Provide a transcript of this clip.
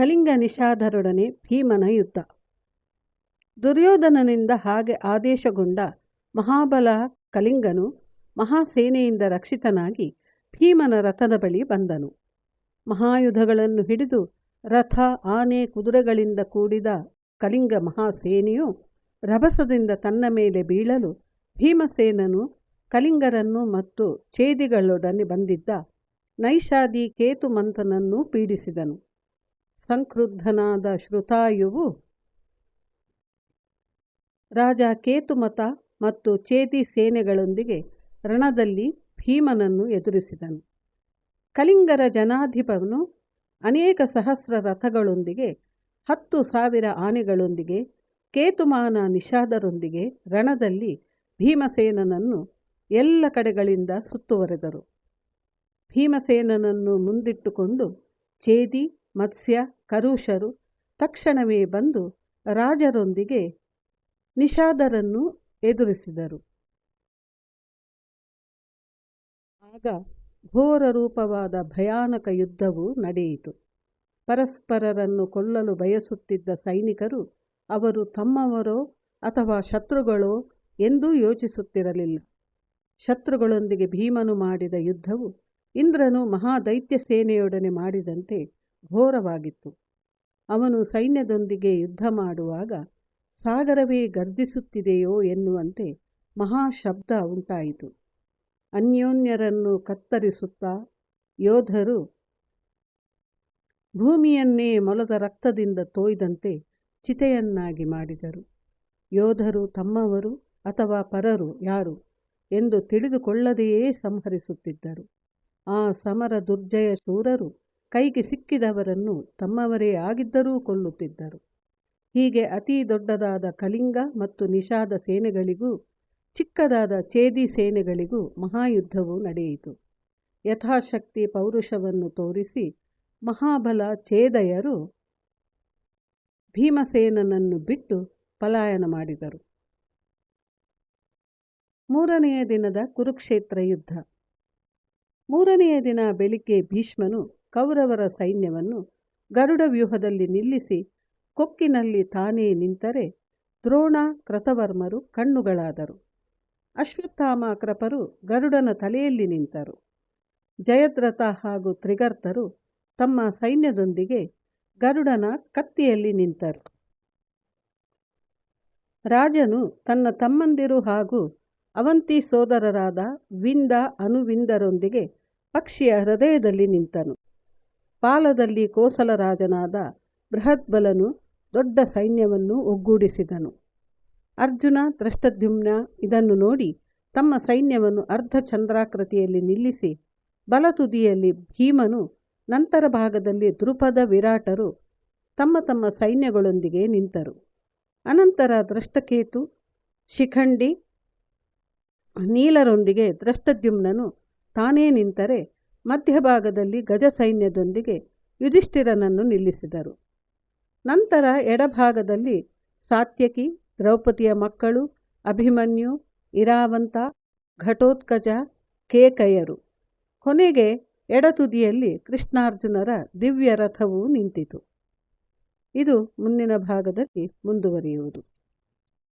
ಕಳಿಂಗ ನಿಷಾದರೊಡನೆ ಭೀಮನ ಯುದ್ಧ. ದುರ್ಯೋಧನನಿಂದ ಹಾಗೆ ಆದೇಶಗೊಂಡ ಮಹಾಬಲ ಕಲಿಂಗನು ಮಹಾಸೇನೆಯಿಂದ ರಕ್ಷಿತನಾಗಿ ಭೀಮನ ರಥದ ಬಳಿ ಬಂದನು. ಮಹಾಯುಧಗಳನ್ನು ಹಿಡಿದು ರಥ, ಆನೆ, ಕುದುರೆಗಳಿಂದ ಕೂಡಿದ ಕಲಿಂಗ ಮಹಾಸೇನೆಯು ರಭಸದಿಂದ ತನ್ನ ಮೇಲೆ ಬೀಳಲು ಭೀಮಸೇನನು ಕಲಿಂಗರನ್ನು ಮತ್ತು ಛೇದಿಗಳೊಡನೆ ಬಂದಿದ್ದ ನೈಷಾದಿ ಕೇತುಮಂತನನ್ನು ಪೀಡಿಸಿದನು. ಸಂಕ್ರುದ್ಧನಾದ ಶ್ರುತಾಯುವು ರಾಜ ಕೇತುಮತ ಮತ್ತು ಚೇತಿ ಸೇನೆಗಳೊಂದಿಗೆ ರಣದಲ್ಲಿ ಭೀಮನನ್ನು ಎದುರಿಸಿದನು. ಕಲಿಂಗರ ಜನಾಧಿಪನು ಅನೇಕ ಸಹಸ್ರ ರಥಗಳೊಂದಿಗೆ ಹತ್ತು ಸಾವಿರ ಆನೆಗಳೊಂದಿಗೆ ಕೇತುಮಾನ ನಿಷಾದರೊಂದಿಗೆ ರಣದಲ್ಲಿ ಭೀಮಸೇನನನ್ನು ಎಲ್ಲ ಕಡೆಗಳಿಂದ ಸುತ್ತುವರೆದರು. ಭೀಮಸೇನನನ್ನು ಮುಂದಿಟ್ಟುಕೊಂಡು ಚೇದಿ ಮತ್ಸ್ಯ ಕರುಷರು ತಕ್ಷಣವೇ ಬಂದು ರಾಜರೊಂದಿಗೆ ನಿಷಾದರನ್ನು ಎದುರಿಸಿದರು. ಆಗ ಘೋರ ರೂಪವಾದ ಭಯಾನಕ ಯುದ್ಧವು ನಡೆಯಿತು. ಪರಸ್ಪರರನ್ನು ಕೊಲ್ಲಲು ಬಯಸುತ್ತಿದ್ದ ಸೈನಿಕರು ಅವರು ತಮ್ಮವರೋ ಅಥವಾ ಶತ್ರುಗಳೋ ಎಂದೂ ಯೋಚಿಸುತ್ತಿರಲಿಲ್ಲ. ಶತ್ರುಗಳೊಂದಿಗೆ ಭೀಮನು ಮಾಡಿದ ಯುದ್ಧವು ಇಂದ್ರನು ಮಹಾದೈತ್ಯ ಸೇನೆಯೊಡನೆ ಮಾಡಿದಂತೆ ಘೋರವಾಗಿತ್ತು. ಅವನು ಸೈನ್ಯದೊಂದಿಗೆ ಯುದ್ಧ ಮಾಡುವಾಗ, ಸಾಗರವೇ ಗರ್ಜಿಸುತ್ತಿದೆಯೋ ಎನ್ನುವಂತೆ ಮಹಾಶಬ್ದ ಉಂಟಾಯಿತು. ಅನ್ಯೋನ್ಯರನ್ನು ಕತ್ತರಿಸುತ್ತಾ ಯೋಧರು ಭೂಮಿಯನ್ನೇ ಮೊಲದ ರಕ್ತದಿಂದ ತೋಯ್ದಂತೆ ಚಿತೆಯನ್ನಾಗಿ ಮಾಡಿದರು. ಯೋಧರು ತಮ್ಮವರು ಅಥವಾ ಪರರು ಯಾರು ಎಂದು ತಿಳಿದುಕೊಳ್ಳದೆಯೇ ಸಂಹರಿಸುತ್ತಿದ್ದರು. ಆ ಸಮರ ದುರ್ಜಯ ಶೂರರು ಕೈಗೆ ಸಿಕ್ಕಿದವರನ್ನು ತಮ್ಮವರೇ ಆಗಿದ್ದರೂ ಕೊಲ್ಲುತ್ತಿದ್ದರು. ಹೀಗೆ ಅತೀ ದೊಡ್ಡದಾದ ಕಲಿಂಗ ಮತ್ತು ನಿಷಾದ ಸೇನೆಗಳಿಗೂ, ಚಿಕ್ಕದಾದ ಛೇದಿ ಸೇನೆಗಳಿಗೂ ಮಹಾಯುದ್ಧವು ನಡೆಯಿತು. ಯಥಾಶಕ್ತಿ ಪೌರುಷವನ್ನು ತೋರಿಸಿ ಮಹಾಬಲ ಛೇದಯರು ಭೀಮಸೇನನನ್ನು ಬಿಟ್ಟು ಪಲಾಯನ ಮಾಡಿದರು. ಮೂರನೆಯ ದಿನದ ಕುರುಕ್ಷೇತ್ರ ಯುದ್ಧ. ಮೂರನೆಯ ದಿನ ಬೆಳಿಗ್ಗೆ ಭೀಷ್ಮನು ಕೌರವರ ಸೈನ್ಯವನ್ನು ಗರುಡ ವ್ಯೂಹದಲ್ಲಿ ನಿಲ್ಲಿಸಿ ಕೊಕ್ಕಿನಲ್ಲಿ ತಾನೇ ನಿಂತರೆ ದ್ರೋಣ ಕೃತವರ್ಮರು ಕಣ್ಣುಗಳಾದರು. ಅಶ್ವತ್ಥಾಮ ಕೃಪರು ಗರುಡನ ತಲೆಯಲ್ಲಿ ನಿಂತರು. ಜಯದ್ರಥ ಹಾಗೂ ತ್ರಿಗರ್ತರು ತಮ್ಮ ಸೈನ್ಯದೊಂದಿಗೆ ಗರುಡನ ಕತ್ತಿಯಲ್ಲಿ ನಿಂತರು. ರಾಜನು ತನ್ನ ತಮ್ಮಂದಿರು ಹಾಗೂ ಅವಂತಿ ಸೋದರರಾದ ವಿಂದ ಅನುವಿಂದರೊಂದಿಗೆ ಪಕ್ಷಿಯ ಹೃದಯದಲ್ಲಿ ನಿಂತನು. ಪಾಲದಲ್ಲಿ ಕೋಸಲರಾಜನಾದ ಬೃಹದ್ಬಲನು ದೊಡ್ಡ ಸೈನ್ಯವನ್ನು ಒಗ್ಗೂಡಿಸಿದನು. ಅರ್ಜುನ ದ್ರಷ್ಟದ್ಯುಮ್ನ ಇದನ್ನು ನೋಡಿ ತಮ್ಮ ಸೈನ್ಯವನ್ನು ಅರ್ಧ ಚಂದ್ರಾಕೃತಿಯಲ್ಲಿ ನಿಲ್ಲಿಸಿ ಬಲತುದಿಯಲ್ಲಿ ಭೀಮನು ನಂತರ ಭಾಗದಲ್ಲಿ ದೃಪದ ವಿರಾಟರು ತಮ್ಮ ತಮ್ಮ ಸೈನ್ಯಗಳೊಂದಿಗೆ ನಿಂತರು. ಅನಂತರ ದ್ರಷ್ಟಕೇತು ಶಿಖಂಡಿ ನೀಲರೊಂದಿಗೆ ದ್ರಷ್ಟದ್ಯುಮ್ನನು ತಾನೇ ನಿಂತರೆ ಮಧ್ಯಭಾಗದಲ್ಲಿ ಗಜ ಸೈನ್ಯದೊಂದಿಗೆ ಯುಧಿಷ್ಠಿರನನ್ನು ನಿಲ್ಲಿಸಿದರು. ನಂತರ ಎಡಭಾಗದಲ್ಲಿ ಸಾತ್ಯಕಿ, ದ್ರೌಪದಿಯ ಮಕ್ಕಳು, ಅಭಿಮನ್ಯು, ಇರಾವಂತ, ಘಟೋತ್ಕಜ, ಕೇಕಯರು. ಕೊನೆಗೆ ಎಡತುದಿಯಲ್ಲಿ ಕೃಷ್ಣಾರ್ಜುನರ ದಿವ್ಯ ರಥವೂ ನಿಂತಿತು. ಇದು ಮುಂದಿನ ಭಾಗದಲ್ಲಿ ಮುಂದುವರಿಯುವುದು.